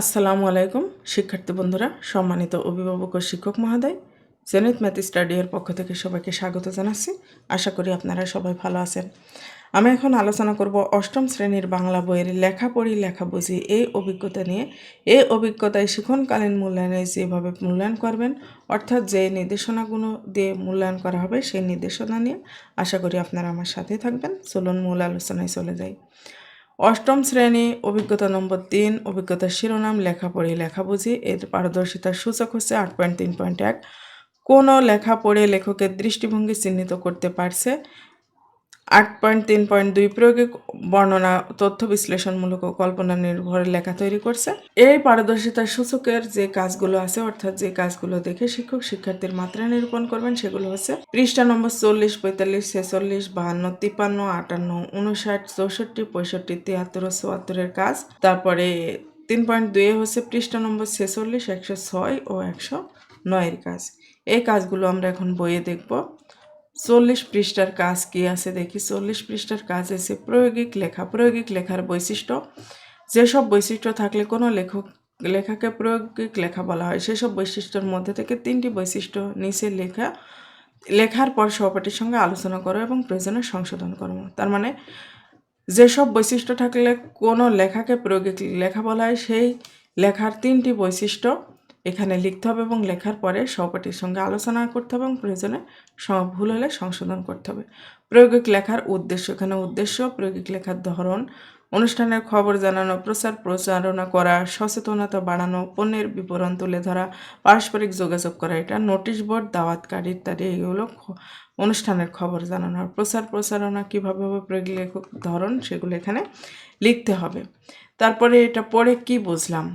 আসসালামু আলাইকুম, শিক্ষার্থী বন্ধুরা, সম্মানিত অভিভাবক ও শিক্ষক মহোদয়। জেনেত ম্যাথ স্টাডির পক্ষ থেকে সবাইকে স্বাগত জানাচ্ছি। আশা করি আপনারা সবাই ভালো আছেন। আমি এখন আলোচনা করব অষ্টম শ্রেণির বাংলা বইয়ের লেখা পড়ি, লেখা বুঝি, এই অভিজ্ঞতা নিয়ে। এই অভিজ্ঞতায় শিখনকালীন মূল্যায়নে যেভাবে মূল্যায়ন করবেন, অর্থাৎ যে নির্দেশনাগুলো দিয়ে মূল্যায়ন করা হবে, সেই নির্দেশনা নিয়ে আশা করি আপনারা আমার সাথে থাকবেন। চলুন মূল আলোচনায় চলে যাই। অষ্টম শ্রেণি, অভিজ্ঞতা নম্বর তিন, অভিজ্ঞতার শিরোনাম, লেখা পড়ে লেখা বুঝি, এর পারদর্শিতার সূচক হচ্ছে আট পয়েন্ট তিন পয়েন্ট এক। কোনো লেখা পড়ে লেখকের দৃষ্টিভঙ্গি চিহ্নিত করতে পারছে? আট পয়েন্ট তিন পয়েন্ট দুই প্রয়োগে বর্ণনা তথ্য বিশ্লেষণমূলক ও কল্পনা নির্ভরে লেখা তৈরি করছে। এই পারদর্শিতার সূচকের যে কাজগুলো আছে, অর্থাৎ যে কাজগুলো দেখে শিক্ষক শিক্ষার্থীর মাত্রা নিরূপণ করবেন, সেগুলো হচ্ছে পৃষ্ঠা নম্বর চল্লিশ, পঁয়তাল্লিশ, ছেচল্লিশ, বাহান্ন, তিপ্পান্ন, আটান্ন, উনষাট, চৌষট্টি, পঁয়ষট্টি, তিয়াত্তর, চুয়াত্তরের কাজ। তারপরে তিন পয়েন্ট দুয়ে হচ্ছে পৃষ্ঠা নম্বর ছেচল্লিশ, একশো ছয় ও একশো নয়ের কাজ। এই কাজগুলো আমরা এখন বইয়ে দেখব। চল্লিশ পৃষ্ঠার কাজ কি আছে দেখি, চল্লিশ পৃষ্ঠার কাজ আছে প্রয়োগিক লেখা। প্রয়োগিক লেখার বৈশিষ্ট্য, যেসব বৈশিষ্ট্য থাকলে কোনো লেখক, লেখাকে প্রয়োগিক লেখা বলা হয়, সেসব বৈশিষ্ট্যের মধ্যে থেকে তিনটি বৈশিষ্ট্য নিচে লেখা, লেখার পর সহপাঠীর সঙ্গে আলোচনা করো এবং প্রয়োজনে সংশোধন করো। তার মানে যেসব বৈশিষ্ট্য থাকলে কোনো লেখাকে প্রয়োগিক লেখা বলা হয়, সেই লেখার তিনটি বৈশিষ্ট্য এখানে লিখতে হবে এবং লেখার পরে সহপাঠীর সঙ্গে আলোচনা করতে হবে এবং প্রয়োজনে ভুল হলে সংশোধন করতে হবে। প্রয়োগিক লেখার উদ্দেশ্য, এখানে উদ্দেশ্য, প্রয়োগিক লেখার ধরন, অনুষ্ঠানের খবর জানানো, প্রচার প্রচারণা করা, সচেতনতা বাড়ানো, পণ্যের বিবরণ তুলে ধরা, পারস্পরিক যোগাযোগ করা, এটা নোটিশ বোর্ড দাওয়াত কার্ড ইত্যাদি, এগুলো অনুষ্ঠানের খবর জানানো প্রচার প্রচারণা কীভাবে হবে, প্রয়োগিক লেখক ধরন, সেগুলো এখানে লিখতে হবে। তারপরে এটা পড়ে কি বুঝলাম?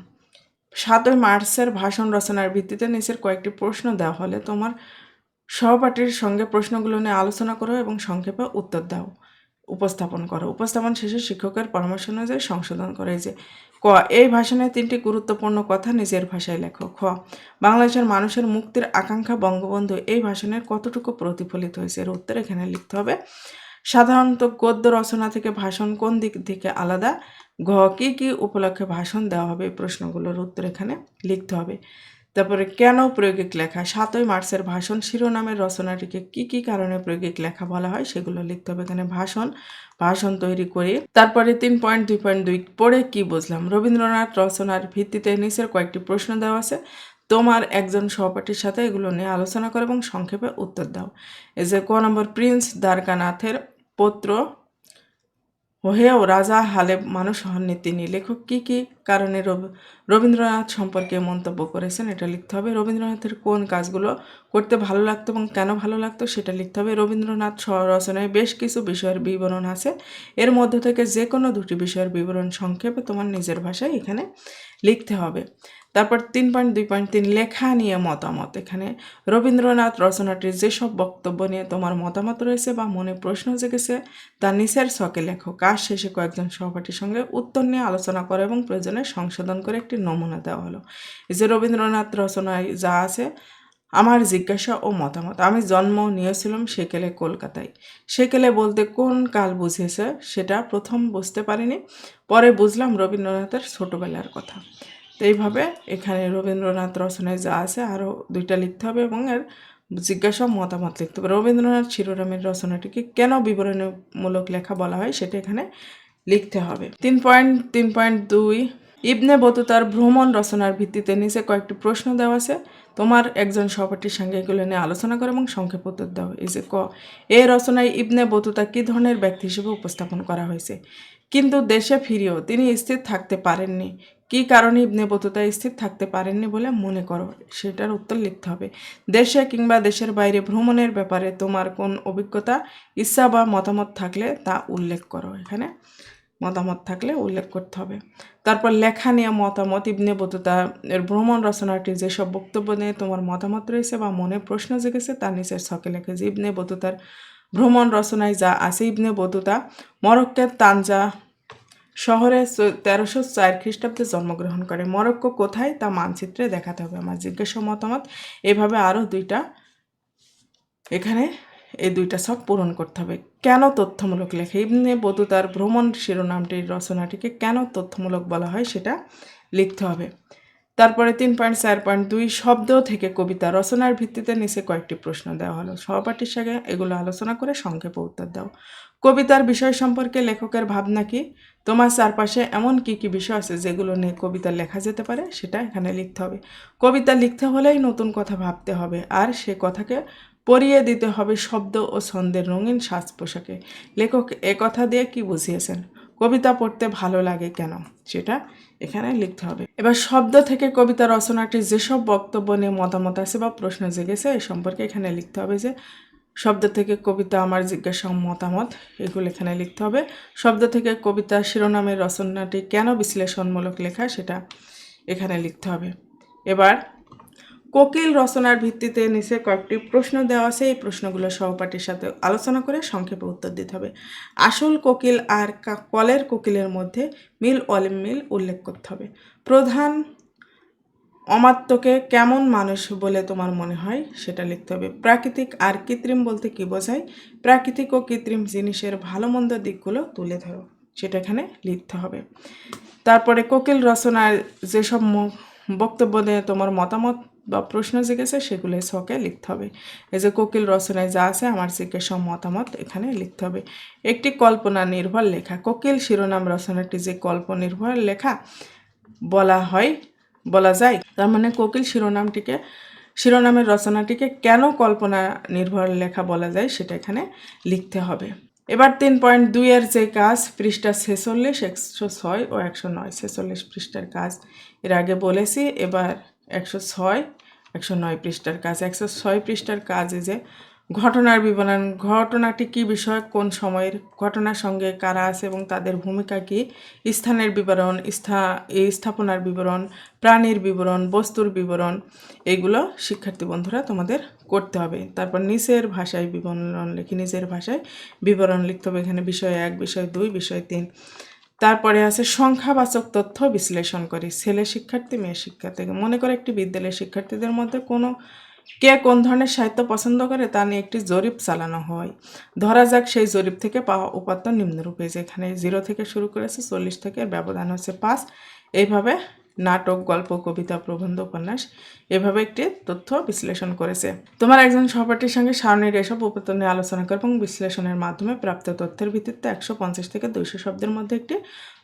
সাতই মার্চের ভাষণ রচনার ভিত্তিতে নিচের কয়েকটি প্রশ্ন দেওয়া হলে তোমার সহপাঠীর সঙ্গে প্রশ্নগুলো নিয়ে আলোচনা করো এবং সংক্ষেপে উত্তর দাও। উপস্থাপন করো। উপস্থাপন শেষে শিক্ষকের পরামর্শ অনুযায়ী সংশোধন করে। যে, ক, এই ভাষণে তিনটি গুরুত্বপূর্ণ কথা নিজের ভাষায় লেখো। খ, বাংলাদেশের মানুষের মুক্তির আকাঙ্ক্ষা বঙ্গবন্ধু এই ভাষণের কতটুকু প্রতিফলিত হয়েছে এর উত্তর এখানে লিখতে হবে। সাধারণত গদ্য রচনা থেকে ভাষণ কোন দিক থেকে আলাদা? ঘ কী কী উপলক্ষে ভাষণ দেওয়া হবে প্রশ্নগুলোর উত্তর এখানে লিখতে হবে। তারপরে কেন প্রয়োগিক লেখা? সাতই মার্চের ভাষণ শিরোনামের রচনাটিকে কি কি কারণে প্রয়োগিক লেখা বলা হয় সেগুলো লিখতে হবে এখানে ভাষণ ভাষণ তৈরি করে। তারপরে তিন পয়েন্ট, দুই পয়েন্ট, দুই পড়ে কি বুঝলাম? রবীন্দ্রনাথ রচনার ভিত্তিতে নিচের কয়েকটি প্রশ্ন দেওয়া আছে। তোমার একজন সহপাঠীর সাথে এগুলো নিয়ে আলোচনা করো এবং সংক্ষেপে উত্তর দাও। এই যে ক নম্বর, প্রিন্স দ্বারকানাথের পৌত্র হয়েও রাজা হালেব মানুষ হননি তিনি লেখক কী কী কারণে রব- রবীন্দ্রনাথ সম্পর্কে মন্তব্য করেছেন এটা লিখতে হবে। রবীন্দ্রনাথের কোন কাজগুলো করতে ভালো লাগতো এবং কেন ভালো লাগতো সেটা লিখতে হবে। রবীন্দ্রনাথ রচনায় বেশ কিছু বিষয়ের বিবরণ আছে। এর মধ্যে থেকে যে কোনো দুটি বিষয়ের বিবরণ সংক্ষেপে তোমার নিজের ভাষায় এখানে লিখতে হবে। তারপর তিন পয়েন্ট, দুই পয়েন্ট, তিন লেখা নিয়ে মতামত। এখানে রবীন্দ্রনাথ রচনাটির যেসব বক্তব্য নিয়ে তোমার মতামত রয়েছে বা মনে প্রশ্ন জেগেছে, তা নিচের ছকে লেখো। কাজ শেষে কয়েকজন সহপাঠীর সঙ্গে উত্তর নিয়ে আলোচনা করো এবং প্রয়োজনে সংশোধন করে একটি নমুনা দেওয়া হলো। যে রবীন্দ্রনাথ রচনায় যা আছে, আমার জিজ্ঞাসা ও মতামত। আমি জন্ম নিয়েছিলাম সেকেলে কলকাতায়। সেকেলে বলতে কোন কাল বুঝেছে সেটা প্রথম বুঝতে পারিনি। পরে বুঝলাম রবীন্দ্রনাথের ছোটোবেলার কথা। এইভাবে এখানে রবীন্দ্রনাথ রচনায় যা আছে আরও দুইটা লিখতে হবে এবং এর জিজ্ঞাসা মতামত লিখতে হবে। রবীন্দ্রনাথ শিরোনামের রচনাটিকে কেন বিবরণীমূলক লেখা বলা হয় সেটা এখানে লিখতে হবে। তিন পয়েন্ট তিন পয়েন্ট দুই, ইবনে বতুতার ভ্রমণ রচনার ভিত্তিতে নিচে কয়েকটি প্রশ্ন দেওয়া আছে। তোমার একজন সহপাঠীর সঙ্গে এগুলো নিয়ে আলোচনা করো এবং সংক্ষেপ উত্তর দাও। এই যে ক এই রচনায় ইবনে বতুতা কী ধরনের ব্যক্তি হিসেবে উপস্থাপন করা হয়েছে? কিন্তু দেশে ফিরেও তিনি স্থির থাকতে পারেননি। কী কারণে ইবনে বতুতা স্থির থাকতে পারেননি বলে মনে করো? সেটার উত্তর লিখতে হবে। দেশে কিংবা দেশের বাইরে ভ্রমণের ব্যাপারে তোমার কোন অভিজ্ঞতা, ইচ্ছা বা মতামত থাকলে তা উল্লেখ করো এখানে। মতামত থাকলে উল্লেখ করতে হবে। তারপর লেখা নিয়ে মতামত, ইবনে বতুতা এর ভ্রমণ রচনাটি যেসব বক্তব্য নিয়ে তোমার মতামত রয়েছে বা মনে প্রশ্ন জেগেছে তার নিচের ছকে লেখে যে ইবনে বতুতার ভ্রমণ রচনায় যা আছে, ইবনে বতুতা মরক্কের তানজা শহরে তেরোশো চার খ্রিস্টাব্দে জন্মগ্রহণ করে। মরক্কো কোথায় তা মানচিত্রে দেখাতে হবে। আমার জিজ্ঞাসা মতামত এভাবে আরও দুইটা এখানে এই দুইটা সব পূরণ করতে হবে। কেন তথ্যমূলক লেখে? ইবনে বতুতার ভ্রমণ শিরোনামটির রচনাটিকে কেন তথ্যমূলক বলা হয় সেটা লিখতে হবে। তারপরে তিন পয়েন্ট চার পয়েন্ট দুই শব্দ থেকে কবিতা রচনার ভিত্তিতে নিচে কয়েকটি প্রশ্ন দেওয়া হলো। সহপাঠীর সঙ্গে এগুলো আলোচনা করে সংক্ষেপে উত্তর দাও। কবিতার বিষয় সম্পর্কে লেখকের ভাবনা কি? তোমার চারপাশে এমন কি কি বিষয় আছে যেগুলো নিয়ে কবিতা লেখা যেতে পারে সেটা এখানে লিখতে হবে। কবিতা লিখতে হলেই নতুন কথা ভাবতে হবে আর সে কথাকে পরিয়ে দিতে হবে শব্দ ও ছন্দের রঙিন সাজ পোশাকে লেখক একথা দিয়ে কি বুঝিয়েছেন? কবিতা পড়তে ভালো লাগে কেন? সেটা এখানে লিখতে হবে। এবার শব্দ থেকে কবিতা রচনাটি যেসব বক্তব্য নিয়ে মতামত আছে বা প্রশ্ন জেগেছে, এ সম্পর্কে এখানে লিখতে হবে যে, শব্দ থেকে কবিতা আমার জিজ্ঞাসা মতামত, এগুলো এখানে লিখতে হবে। শব্দ থেকে কবিতা শিরোনামের রচনাটি কেন বিশ্লেষণমূলক লেখা, সেটা এখানে লিখতে হবে। এবার কোকিল রচনার ভিত্তিতে নিচে কয়েকটি প্রশ্ন দেওয়া আছে। এই প্রশ্নগুলো সহপাঠীর সাথে আলোচনা করে সংক্ষেপে উত্তর দিতে হবে। আসল কোকিল আর কলের কোকিলের মধ্যে মিল অমিল উল্লেখ করতে হবে। প্রধান অমাত্যকে কেমন মানুষ বলে তোমার মনে হয়? সেটা লিখতে হবে। প্রাকৃতিক আর কৃত্রিম বলতে কি বোঝায়? প্রাকৃতিক ও কৃত্রিম জিনিসের ভালো মন্দ দিকগুলো তুলে ধরো। সেটা এখানে লিখতে হবে। তারপরে কোকিল রচনার যেসব বক্তব্য নিয়ে তোমার মতামত বা প্রশ্ন জিজ্ঞেসে সেগুলো ছকে লিখতে হবে। এই যে কোকিল রচনায় যা আছে, আমার জিজ্ঞাসা মতামত এখানে লিখতে হবে। একটি কল্পনা নির্ভর লেখা। কোকিল শিরোনাম রচনাটি যে কল্প নির্ভর লেখা, বলা হয়, বলা যায়। তার মানে কোকিল শিরোনামটিকে, শিরোনামের রচনাটিকে কেন কল্পনা নির্ভর লেখা বলা যায়, সেটা এখানে লিখতে হবে। এবার তিন পয়েন্ট দুইয়ের যে কাজ, পৃষ্ঠা ছেচল্লিশ, একশো ছয় ও একশো নয়। ছেচল্লিশ পৃষ্ঠার কাজ এর আগে বলেছি, এবার একশো ছয় একশো নয় পৃষ্ঠার কাজ, একশো ছয় পৃষ্ঠার কাজে যে ঘটনার বিবরণ, ঘটনাটি কী বিষয়, কোন সময়ের ঘটনার সঙ্গে কারা আছে এবং তাদের ভূমিকা কী, স্থানের বিবরণ স্থা স্থাপনার বিবরণ, প্রাণীর বিবরণ, বস্তুর বিবরণ এইগুলো শিক্ষার্থী বন্ধুরা তোমাদের করতে হবে। তারপর নিচের ভাষায় বিবরণ লিখি, নিজের ভাষায় বিবরণ লিখতে হবে। এখানে বিষয় এক, বিষয় দুই, বিষয় তিন। তারপরে আছে সংখ্যাবাচক তথ্য বিশ্লেষণ করি। ছেলে শিক্ষার্থী, মেয়ে শিক্ষার্থী। মনে করে একটি বিদ্যালয়ের শিক্ষার্থীদের মধ্যে কোনো কে কোন ধরনের সাহিত্য পছন্দ করে তা নিয়ে একটি জরিপ চালানো হয়। ধরা যাক সেই জরিপ থেকে পাওয়া উপাত্ত নিম্নরূপে যেখানে জিরো থেকে শুরু করেছে, চল্লিশ থেকে ব্যবধান হচ্ছে পাঁচ। এইভাবে নাটক, গল্প, কবিতা, প্রবন্ধ, উপন্যাস এভাবে একটি তথ্য বিশ্লেষণ করেছে। তোমার একজন সহপাঠীর সঙ্গে সারণীর এসব উপাত্ত নিয়ে আলোচনা করে এবং বিশ্লেষণের মাধ্যমে প্রাপ্ত তথ্যের ভিত্তিতে একশো পঞ্চাশ থেকে দুইশো শব্দের মধ্যে একটি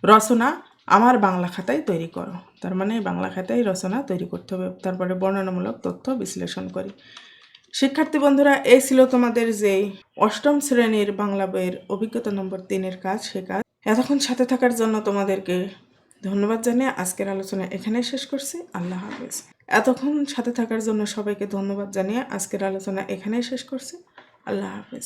রচনা আমার বাংলা খাতায় তৈরি করো। তার মানে বাংলা খাতায় রচনা তৈরি করতে হবে, তারপরে বর্ণনামূলক তথ্য বিশ্লেষণ করি। শিক্ষার্থী বন্ধুরা, এই ছিল তোমাদের যে অষ্টম শ্রেণির বাংলা বইয়ের অভিজ্ঞতা নম্বর তিনের কাজ, সে কাজ। এতক্ষণ সাথে থাকার জন্য তোমাদেরকে ধন্যবাদ জানিয়ে আজকের আলোচনা এখানে শেষ করছি। আল্লাহ হাফেজ। এতক্ষণ সাথে থাকার জন্য সবাইকে ধন্যবাদ জানিয়ে আজকের আলোচনা এখানেই শেষ করছি। আল্লাহ হাফেজ।